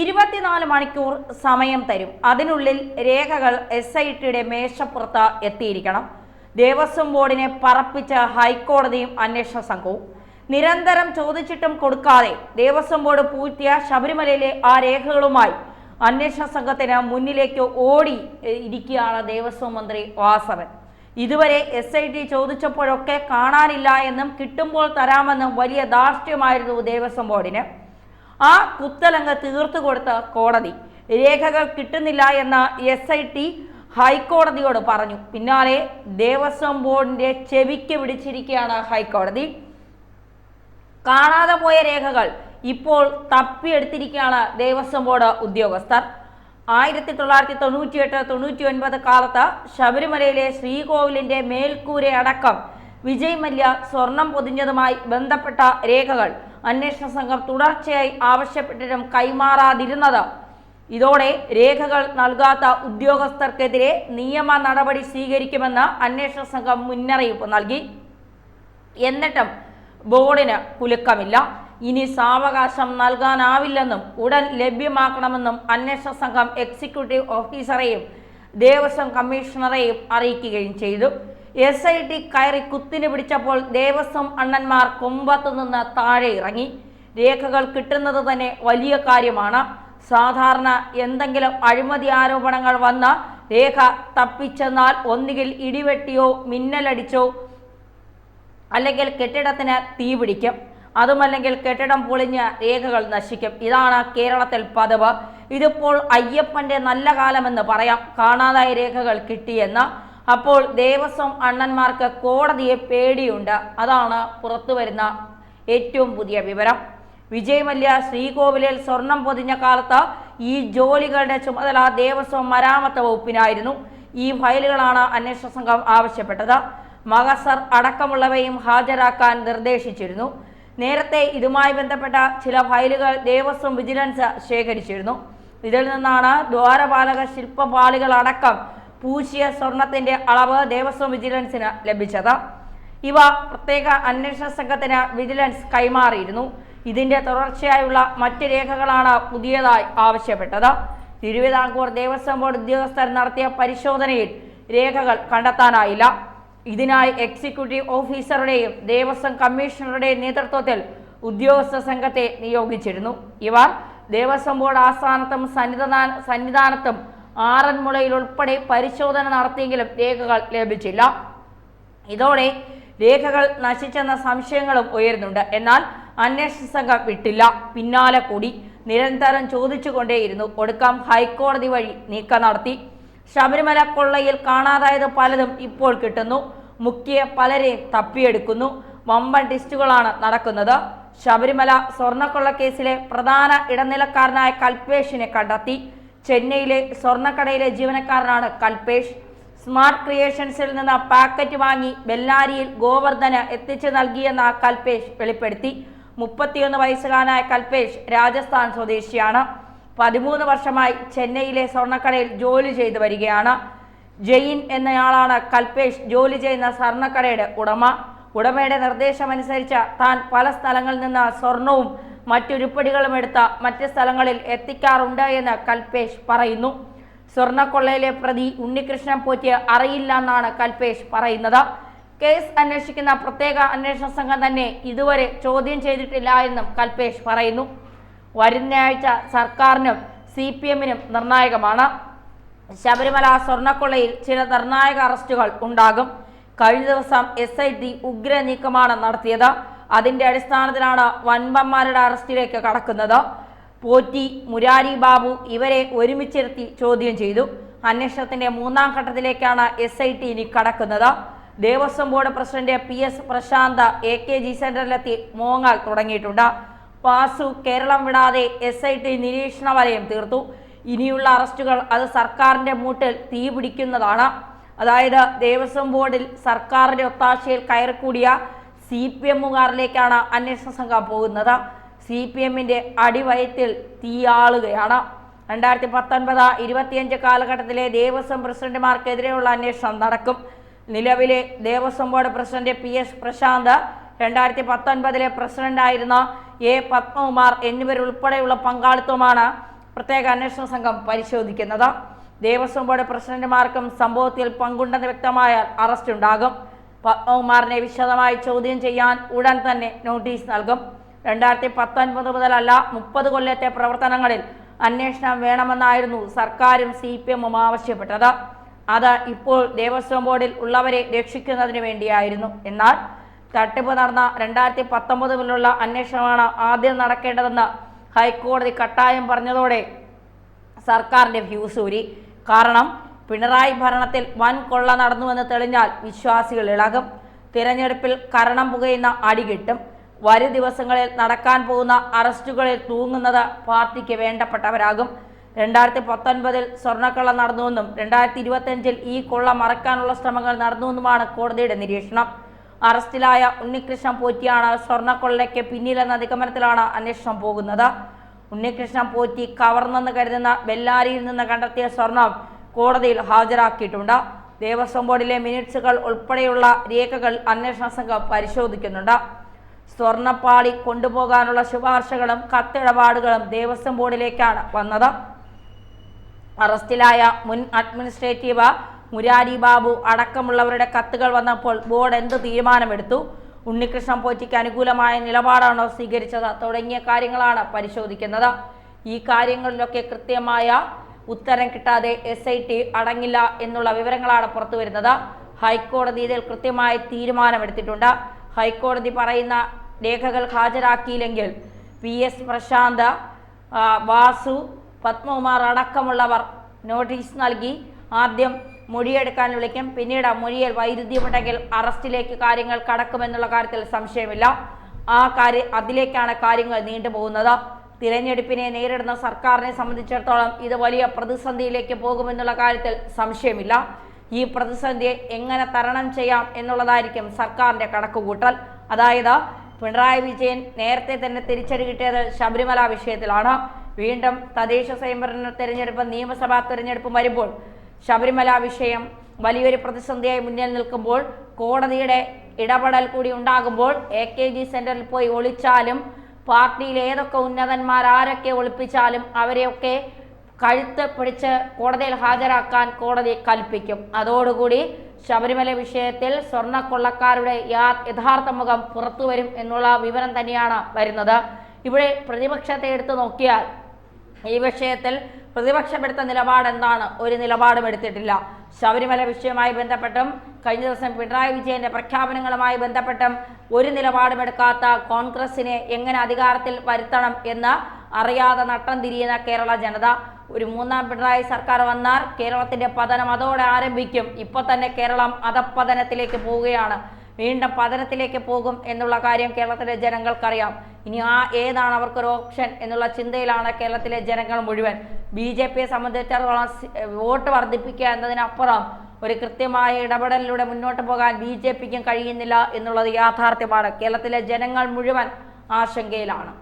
ഇരുപത്തിനാല് മണിക്കൂർ സമയം തരും. അതിനുള്ളിൽ രേഖകൾ എസ് ഐ ടിയുടെ മേശപ്പുറത്ത് എത്തിയിരിക്കണം. ദേവസ്വം ബോർഡിനെ പറപ്പിച്ച ഹൈക്കോടതിയും അന്വേഷണ സംഘവും നിരന്തരം ചോദിച്ചിട്ടും കൊടുക്കാതെ ദേവസ്വം ബോർഡ് പൂഴ്ത്തിയ ശബരിമലയിലെ ആ രേഖകളുമായി അന്വേഷണ സംഘത്തിന് മുന്നിലേക്ക് ഓടി ഇരിക്കുകയാണ് ദേവസ്വം മന്ത്രി വാസവൻ. ഇതുവരെ എസ് ഐ ടി ചോദിച്ചപ്പോഴൊക്കെ കാണാനില്ല എന്നും കിട്ടുമ്പോൾ തരാമെന്നും വലിയ ദാർഷ്ട്യമായിരുന്നു ദേവസ്വം ബോർഡിന്. ആ കുത്തലങ്ങ് തീർത്തു കൊടുത്ത കോടതി. രേഖകൾ കിട്ടുന്നില്ല എന്ന് എസ് ഐ ടി ഹൈക്കോടതിയോട് പറഞ്ഞു. പിന്നാലെ ദേവസ്വം ബോർഡിന്റെ ചെവിക്ക് പിടിച്ചിരിക്കുകയാണ് ഹൈക്കോടതി. കാണാതെ പോയ രേഖകൾ ഇപ്പോൾ തപ്പിയെടുത്തിരിക്കുകയാണ് ദേവസ്വം ബോർഡ് ഉദ്യോഗസ്ഥർ. ആയിരത്തി തൊള്ളായിരത്തി തൊണ്ണൂറ്റി എട്ട് തൊണ്ണൂറ്റി ഒൻപത് കാലത്ത് ശബരിമലയിലെ ശ്രീകോവിലിന്റെ മേൽക്കൂരയടക്കം വിജയ് മല്യ സ്വർണം പൊതിഞ്ഞതുമായി ബന്ധപ്പെട്ട രേഖകൾ അന്വേഷണ സംഘം തുടർച്ചയായി ആവശ്യപ്പെട്ടിട്ടും കൈമാറാതിരുന്നത്. ഇതോടെ രേഖകൾ നൽകാത്ത ഉദ്യോഗസ്ഥർക്കെതിരെ നിയമ നടപടി സ്വീകരിക്കുമെന്ന് അന്വേഷണ സംഘം മുന്നറിയിപ്പ് നൽകി. എന്നിട്ടും ബോർഡിന് കുലുക്കമില്ല. ഇനി സാവകാശം നൽകാനാവില്ലെന്നും ഉടൻ ലഭ്യമാക്കണമെന്നും അന്വേഷണ സംഘം എക്സിക്യൂട്ടീവ് ഓഫീസറെയും ദേവസ്വം കമ്മീഷണറെയും അറിയിക്കുകയും ചെയ്തു. എസ് ഐ ടി കയറി കുത്തിന് പിടിച്ചപ്പോൾ ദേവസ്വം അണ്ണന്മാർ കൊമ്പത്തു നിന്ന് താഴെ ഇറങ്ങി. രേഖകൾ കിട്ടുന്നത് തന്നെ വലിയ കാര്യമാണ്. സാധാരണ എന്തെങ്കിലും അഴിമതി ആരോപണങ്ങൾ വന്ന രേഖ തപ്പിച്ചെന്നാൽ ഒന്നുകിൽ ഇടിവെട്ടിയോ മിന്നലടിച്ചോ അല്ലെങ്കിൽ കെട്ടിടത്തിന് തീ പിടിക്കും. അതുമല്ലെങ്കിൽ കെട്ടിടം പൊളിഞ്ഞ് രേഖകൾ നശിക്കും. ഇതാണ് കേരളത്തിൽ പതിവ്. ഇതിപ്പോൾ അയ്യപ്പന്റെ നല്ല കാലമെന്ന് പറയാം. കാണാതായ രേഖകൾ കിട്ടിയെന്ന്. അപ്പോൾ ദേവസ്വം അണ്ണന്മാർക്ക് കോടതിയെ പേടിയുണ്ട്. അതാണ് പുറത്തു വരുന്ന ഏറ്റവും പുതിയ വിവരം. വിജയമല്യ ശ്രീകോവിലിൽ സ്വർണം പൊതിഞ്ഞ കാലത്ത് ഈ ജോലികളുടെ ചുമതല ദേവസ്വം മരാമത്ത് വകുപ്പിനായിരുന്നു. ഈ ഫയലുകളാണ് അന്വേഷണ സംഘം ആവശ്യപ്പെട്ടത്. മകസർ അടക്കമുള്ളവയും ഹാജരാക്കാൻ നിർദ്ദേശിച്ചിരുന്നു. നേരത്തെ ഇതുമായി ബന്ധപ്പെട്ട ചില ഫയലുകൾ ദേവസ്വം വിജിലൻസ് ശേഖരിച്ചിരുന്നു. ഇതിൽ നിന്നാണ് ദ്വാരപാലക ശില്പപാളികളടക്കം പൂശിയ സ്വർണത്തിന്റെ അളവ് ദേവസ്വം വിജിലൻസിന് ലഭിച്ചത്. ഇവ പ്രത്യേക അന്വേഷണ സംഘത്തിന് വിജിലൻസ് കൈമാറിയിരുന്നു. ഇതിന്റെ തുടർച്ചയായുള്ള മറ്റ് രേഖകളാണ് പുതിയതായി ആവശ്യപ്പെട്ടത്. തിരുവിതാംകൂർ ദേവസ്വം ബോർഡ് ഉദ്യോഗസ്ഥർ നടത്തിയ പരിശോധനയിൽ രേഖകൾ കണ്ടെത്താനായില്ല. ഇതിനായി എക്സിക്യൂട്ടീവ് ഓഫീസറുടെയും ദേവസ്വം കമ്മീഷണറുടെയും നേതൃത്വത്തിൽ ഉദ്യോഗസ്ഥ സംഘത്തെ നിയോഗിച്ചിരുന്നു. ഇവർ ദേവസ്വം ബോർഡ് ആസ്ഥാനത്തും സന്നിധാന സന്നിധാനത്തും ആറന്മുളയിൽ ഉൾപ്പെടെ പരിശോധന നടത്തിയെങ്കിലും രേഖകൾ ലഭിച്ചില്ല. ഇതോടെ രേഖകൾ നശിച്ചെന്ന സംശയങ്ങളും ഉയരുന്നുണ്ട്. എന്നാൽ അന്വേഷണ സംഘം വിട്ടില്ല. പിന്നാലെ കൂടി നിരന്തരം ചോദിച്ചുകൊണ്ടേയിരുന്നു. ഒടുക്കം ഹൈക്കോടതി വഴി നീക്കം നടത്തി. ശബരിമല കൊള്ളയിൽ കാണാതായത് പലതും ഇപ്പോൾ കിട്ടുന്നു. മുഖ്യ പലരെയും തപ്പിയെടുക്കുന്നു. വമ്പൻ ടിസ്റ്റുകളാണ് നടക്കുന്നത്. ശബരിമല സ്വർണക്കൊള്ളക്കേസിലെ പ്രധാന ഇടനിലക്കാരനായ കൽപേഷിനെ കണ്ടെത്തി. ചെന്നൈയിലെ സ്വർണക്കടയിലെ ജീവനക്കാരനാണ് കൽപേഷ്. സ്മാർട്ട് ക്രിയേഷൻസിൽ നിന്ന് പാക്കറ്റ് വാങ്ങി ബെല്ലാരിയിൽ ഗോവർദ്ധന് എത്തിച്ചു നൽകിയെന്ന കൽപേഷ് വെളിപ്പെടുത്തി. മുപ്പത്തിയൊന്ന് വയസ്സുകാരനായ കൽപേഷ് രാജസ്ഥാൻ സ്വദേശിയാണ്. പതിമൂന്ന് വർഷമായി ചെന്നൈയിലെ സ്വർണക്കടയിൽ ജോലി ചെയ്തു വരികയാണ്. ജെയിൻ എന്നയാളാണ് കൽപേഷ് ജോലി ചെയ്യുന്ന സ്വർണക്കടയുടെ ഉടമ. ഉടമയുടെ നിർദ്ദേശമനുസരിച്ച് താൻ പല സ്ഥലങ്ങളിൽ നിന്ന് സ്വർണവും മറ്റുരുപ്പടികളും എടുത്ത് മറ്റ് സ്ഥലങ്ങളിൽ എത്തിക്കാറുണ്ട് എന്ന് കൽപേഷ് പറയുന്നു. സ്വർണക്കൊള്ളയിലെ പ്രതി ഉണ്ണികൃഷ്ണൻ പോറ്റിയെ അറിയില്ല എന്നാണ് കൽപേഷ് പറയുന്നത്. കേസ് അന്വേഷിക്കുന്ന പ്രത്യേക അന്വേഷണ സംഘം തന്നെ ഇതുവരെ ചോദ്യം ചെയ്തിട്ടില്ല എന്നും കൽപേഷ് പറയുന്നു. വരുന്ന ആഴ്ച സർക്കാരിനും സി പി എമ്മിനും നിർണായകമാണ്. ശബരിമല സ്വർണക്കൊള്ളയിൽ ചില നിർണായക അറസ്റ്റുകൾ ഉണ്ടാകും. കഴിഞ്ഞ ദിവസം എസ് ഐ ടി ഉഗ്ര നീക്കമാണ് നടത്തിയത്. അതിന്റെ അടിസ്ഥാനത്തിലാണ് വൻപന്മാരുടെ അറസ്റ്റിലേക്ക് കടക്കുന്നത്. പോറ്റി മുരാരി ബാബു ഇവരെ ഒരുമിച്ചിരുത്തി ചോദ്യം ചെയ്തു. അന്വേഷണത്തിന്റെ മൂന്നാം ഘട്ടത്തിലേക്കാണ് എസ് ഐ ടി ഇനി കടക്കുന്നത്. Devaswom board president P S Prasanth A K G സെന്ററിലെത്തി മോങ്ങാൽ തുടങ്ങിയിട്ടുണ്ട്. പാസു കേരളം വിടാതെ എസ് ഐ ടി നിരീക്ഷണ വലയം തീർത്തു. ഇനിയുള്ള അറസ്റ്റുകൾ അത് സർക്കാരിന്റെ മൂട്ടിൽ തീ പിടിക്കുന്നതാണ് അതായത് ദേവസ്വം ബോർഡിൽ സർക്കാരിന്റെ ഒത്താശയിൽ കയറിക്കൂടിയ സി പി എമ്മുകാരിലേക്കാണ് അന്വേഷണ സംഘം പോകുന്നത്. സി പി എമ്മിന്റെ അടിവയത്തിൽ തീയാളുകയാണ്. രണ്ടായിരത്തി പത്തൊൻപത് ഇരുപത്തിയഞ്ച് കാലഘട്ടത്തിലെ ദേവസ്വം പ്രസിഡന്റുമാർക്കെതിരെയുള്ള അന്വേഷണം നടക്കും. നിലവിലെ Devaswom board president P S Prasanth രണ്ടായിരത്തി പത്തൊൻപതിലെ പ്രസിഡന്റായിരുന്ന എ പത്മകുമാർ എന്നിവരുൾപ്പെടെയുള്ള പങ്കാളിത്തമാണ് പ്രത്യേക അന്വേഷണ സംഘം പരിശോധിക്കുന്നത്. ദേവസ്വം ബോർഡ് പ്രസിഡന്റുമാർക്കും സംഭവത്തിൽ പങ്കുണ്ടെന്ന് വ്യക്തമായാൽ അറസ്റ്റ് ഉണ്ടാകും. പത്മകുമാറിനെ വിശദമായി ചോദ്യം ചെയ്യാൻ ഉടൻ തന്നെ നോട്ടീസ് നൽകും. രണ്ടായിരത്തി പത്തൊൻപത് മുതലല്ല മുപ്പത് കൊല്ലത്തെ പ്രവർത്തനങ്ങളിൽ അന്വേഷണം വേണമെന്നായിരുന്നു സർക്കാരും സി പി എമ്മും ആവശ്യപ്പെട്ടത്. അത് ഇപ്പോൾ ദേവസ്വം ബോർഡിൽ ഉള്ളവരെ രക്ഷിക്കുന്നതിന് വേണ്ടിയായിരുന്നു. എന്നാൽ തട്ടിപ്പ് നടന്ന രണ്ടായിരത്തി പത്തൊമ്പത് മുതലുള്ള അന്വേഷണമാണ് ആദ്യം നടക്കേണ്ടതെന്ന് ഹൈക്കോടതി കട്ടായം പറഞ്ഞതോടെ സർക്കാരിന്റെ വ്യൂസ് ഊരി. കാരണം പിണറായി ഭരണത്തിൽ വൻ കൊള്ള നടന്നുവെന്ന് തെളിഞ്ഞാൽ വിശ്വാസികൾ ഇളകും. തിരഞ്ഞെടുപ്പിൽ കരണം പുകയുന്ന അടി കിട്ടും. വരും ദിവസങ്ങളിൽ നടക്കാൻ പോകുന്ന അറസ്റ്റുകളിൽ തൂങ്ങുന്നത് പാർട്ടിക്ക് വേണ്ടപ്പെട്ടവരാകും. രണ്ടായിരത്തി പത്തൊൻപതിൽ സ്വർണക്കൊള്ള നടന്നുവെന്നും രണ്ടായിരത്തി ഇരുപത്തിയഞ്ചിൽ ഈ കൊള്ള മറക്കാനുള്ള ശ്രമങ്ങൾ നടന്നുവെന്നുമാണ് കോടതിയുടെ നിരീക്ഷണം. അറസ്റ്റിലായ ഉണ്ണികൃഷ്ണൻ പോറ്റിയാണ് സ്വർണക്കൊള്ളയ്ക്ക് പിന്നിലെന്ന നിഗമനത്തിലാണ് അന്വേഷണം പോകുന്നത്. ഉണ്ണികൃഷ്ണൻ പോറ്റി കവർന്നെന്ന് കരുതുന്ന ബെല്ലാരിയിൽ നിന്ന് കണ്ടെത്തിയ സ്വർണം കോടതിയിൽ ഹാജരാക്കിയിട്ടുണ്ട്. ദേവസ്വം ബോർഡിലെ മിനിറ്റ്സുകൾ ഉൾപ്പെടെയുള്ള രേഖകൾ അന്വേഷണ സംഘം പരിശോധിക്കുന്നുണ്ട്. സ്വർണപ്പാളി കൊണ്ടുപോകാനുള്ള ശുപാർശകളും കത്തിടപാടുകളും ദേവസ്വം ബോർഡിലേക്കാണ് വന്നത്. അറസ്റ്റിലായ മുൻ അഡ്മിനിസ്ട്രേറ്റീവ് മുരാരി ബാബു അടക്കമുള്ളവരുടെ കത്തുകൾ വന്നപ്പോൾ ബോർഡ് എന്ത് തീരുമാനമെടുത്തു? ഉണ്ണികൃഷ്ണൻ പോറ്റിക്ക് അനുകൂലമായ നിലപാടാണോ സ്വീകരിച്ചത്? തുടങ്ങിയ കാര്യങ്ങളാണ് പരിശോധിക്കുന്നത്. ഈ കാര്യങ്ങളിലൊക്കെ കൃത്യമായ ഉത്തരം കിട്ടാതെ എസ് ഐ ടി അടങ്ങില്ല എന്നുള്ള വിവരങ്ങളാണ് പുറത്തു വരുന്നത് ഹൈക്കോടതി ഇതിൽ കൃത്യമായ തീരുമാനമെടുത്തിട്ടുണ്ട്. ഹൈക്കോടതി പറയുന്ന രേഖകൾ ഹാജരാക്കിയില്ലെങ്കിൽ പി എസ് പ്രശാന്ത് വാസു പത്മകുമാർ അടക്കമുള്ളവർ നോട്ടീസ് നൽകി ആദ്യം മൊഴിയെടുക്കാൻ വിളിക്കും. പിന്നീട് മൊഴിയിൽ വൈരുദ്ധ്യമുണ്ടെങ്കിൽ അറസ്റ്റിലേക്ക് കാര്യങ്ങൾ കടക്കുമെന്നുള്ള കാര്യത്തിൽ സംശയമില്ല. ആ കാര്യ അതിലേക്കാണ് കാര്യങ്ങൾ നീണ്ടുപോകുന്നത് തിരഞ്ഞെടുപ്പിനെ നേരിടുന്ന സർക്കാരിനെ സംബന്ധിച്ചിടത്തോളം ഇത് വലിയ പ്രതിസന്ധിയിലേക്ക് പോകുമെന്നുള്ള കാര്യത്തിൽ സംശയമില്ല. ഈ പ്രതിസന്ധിയെ എങ്ങനെ തരണം ചെയ്യാം എന്നുള്ളതായിരിക്കും സർക്കാരിന്റെ കണക്കുകൂട്ടൽ. അതായത് പിണറായി വിജയൻ നേരത്തെ തന്നെ തിരിച്ചടി കിട്ടിയത് ശബരിമല വിഷയത്തിലാണ്. വീണ്ടും തദ്ദേശ സ്വയംഭരണ തെരഞ്ഞെടുപ്പ് നിയമസഭാ തെരഞ്ഞെടുപ്പ് വരുമ്പോൾ ശബരിമല വിഷയം വലിയൊരു പ്രതിസന്ധിയായി മുന്നിൽ നിൽക്കുമ്പോൾ കോടതിയുടെ ഇടപെടൽ കൂടി ഉണ്ടാകുമ്പോൾ എ കെ ജി സെന്ററിൽ പോയി ഒളിച്ചാലും പാർട്ടിയിൽ ഏതൊക്കെ ഉന്നതന്മാർ ആരൊക്കെ ഒളിപ്പിച്ചാലും അവരെയൊക്കെ കഴുത്ത് പിടിച്ച് കോടതിയിൽ ഹാജരാക്കാൻ കോടതി കൽപ്പിക്കും. അതോടുകൂടി ശബരിമല വിഷയത്തിൽ സ്വർണക്കൊള്ളക്കാരുടെ യഥാർത്ഥ മുഖം പുറത്തു വരും എന്നുള്ള വിവരം തന്നെയാണ് വരുന്നത്. ഇവിടെ പ്രതിപക്ഷത്തെ എടുത്തു നോക്കിയാൽ ഈ വിഷയത്തിൽ പ്രതിപക്ഷം എടുത്ത നിലപാട് എന്താണ് ഒരു നിലപാടും എടുത്തിട്ടില്ല. ശബരിമല വിഷയവുമായി ബന്ധപ്പെട്ടും കഴിഞ്ഞ ദിവസം പിണറായി വിജയന്റെ പ്രഖ്യാപനങ്ങളുമായി ബന്ധപ്പെട്ടും ഒരു നിലപാടും എടുക്കാത്ത കോൺഗ്രസിനെ എങ്ങനെ അധികാരത്തിൽ വരുത്തണം എന്ന് അറിയാതെ നട്ടം തിരിയുന്ന കേരള ജനത. ഒരു മൂന്നാം പിണറായി സർക്കാർ വന്നാൽ കേരളത്തിന്റെ പതനം അതോടെ ആരംഭിക്കും. ഇപ്പൊ തന്നെ കേരളം അധപ്പതനത്തിലേക്ക് പോവുകയാണ്. വീണ്ടും പതനത്തിലേക്ക് പോകും എന്നുള്ള കാര്യം കേരളത്തിലെ ജനങ്ങൾക്കറിയാം. ഇനി ആ ഏതാണ് അവർക്കൊരു ഓപ്ഷൻ എന്നുള്ള ചിന്തയിലാണ് കേരളത്തിലെ ജനങ്ങൾ മുഴുവൻ. ബി ജെ പിയെ സംബന്ധിച്ചിടത്തോളം വോട്ട് വർദ്ധിപ്പിക്കുക എന്നതിനപ്പുറം ഒരു കൃത്യമായ ഇടപെടലിലൂടെ മുന്നോട്ട് പോകാൻ ബി ജെ പിക്കും കഴിയുന്നില്ല എന്നുള്ളത് യാഥാർത്ഥ്യമാണ്. കേരളത്തിലെ ജനങ്ങൾ മുഴുവൻ ആശങ്കയിലാണ്.